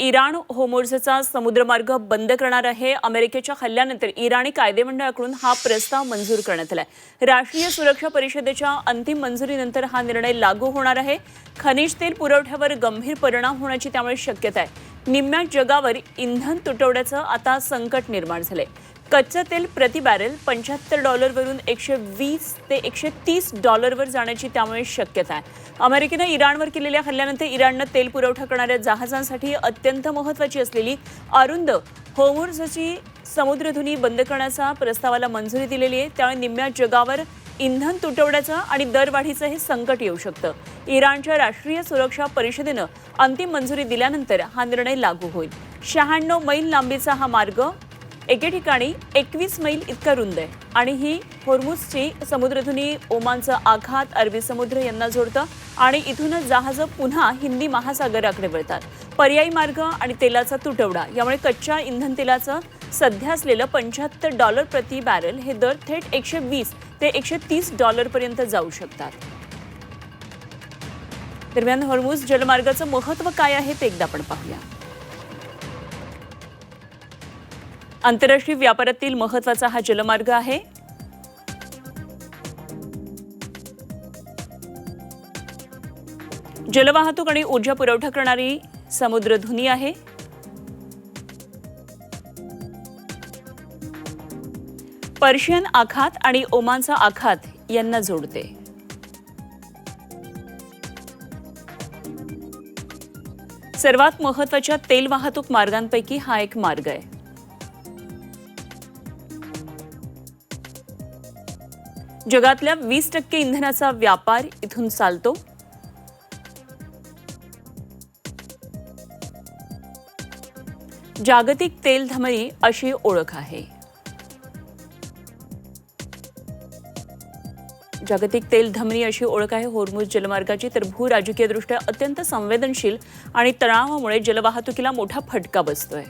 Iran होमोर्जचा समुद्रमार्ग बंद करणार आहे. अमेरिकेच्या हल्ल्यानंतर इराणी कायदेमंडळाकडून हा प्रस्ताव मंजूर करण्यात आलाय. राष्ट्रीय सुरक्षा परिषदेच्या अंतिम मंजुरीनंतर हा निर्णय लागू होणार आहे. खनिज तेल पुरवठ्यावर गंभीर परिणाम होण्याची त्यामुळे शक्यता आहे. निम्म्या जगावर इंधन तुटवड्याचं आता संकट निर्माण झालंय. कच्चं तेल प्रति बॅरेल पंच्याहत्तर डॉलरवरून एकशे वीस ते एकशे तीस डॉलरवर जाण्याची त्यामुळे शक्यता आहे. अमेरिकेनं इराणवर केलेल्या हल्ल्यानंतर इराणनं तेल पुरवठा करणाऱ्या जहाजांसाठी अत्यंत महत्त्वाची असलेली अरुंद होमुर्जची समुद्रधुनी बंद करण्याचा प्रस्तावाला मंजुरी दिलेली आहे. त्यामुळे निम्म्या जगावर इंधन तुटवड्याचं आणि दरवाढीचं हे संकट येऊ शकतं. इराणच्या राष्ट्रीय सुरक्षा परिषदेनं अंतिम मंजुरी दिल्यानंतर हा निर्णय लागू होईल. शहाण्णव मैल लांबीचा हा मार्ग एके ठिकाणी एकवीस मैल इतका रुंद आहे. आणि ही होर्मुसची समुद्रधुनी ओमानचा आघात अरबी समुद्र यांना जोडतं आणि इथूनच जहाजं पुन्हा हिंदी महासागराकडे वळतात. पर्यायी मार्ग आणि तेलाचा तुटवडा यामुळे कच्च्या इंधन तेलाचं सध्या असलेलं पंच्याहत्तर डॉलर प्रति बॅरल हे दर थेट एकशे वीस ते एकशे तीस डॉलरपर्यंत जाऊ शकतात. दरम्यान होर्मुस जलमार्गाचं महत्त्व काय आहे ते एकदा आपण पाहूया. आंतरराष्ट्रीय व्यापारातील महत्त्वाचा हा जलमार्ग आहे. जलवाहतूक आणि ऊर्जा पुरवठा करणारी समुद्रधुनी आहे. पर्शियन आखात आणि ओमानचा आखात यांना जोडते. सर्वात महत्त्वाच्या तेल वाहतूक मार्गांपैकी हा एक मार्ग आहे. जगातल्या वीस टक्के इंधनाचा व्यापार इथून चालतो. जागतिक तेल धमरी अशी ओळख आहे. जागतिक तेल धमनी अशी ओळख आहे. होर्मुज जलमार्गाची तर भू राजकीयदृष्ट्या अत्यंत संवेदनशील आणि तणावामुळे जलवाहतुकीला मोठा फटका बसतोय.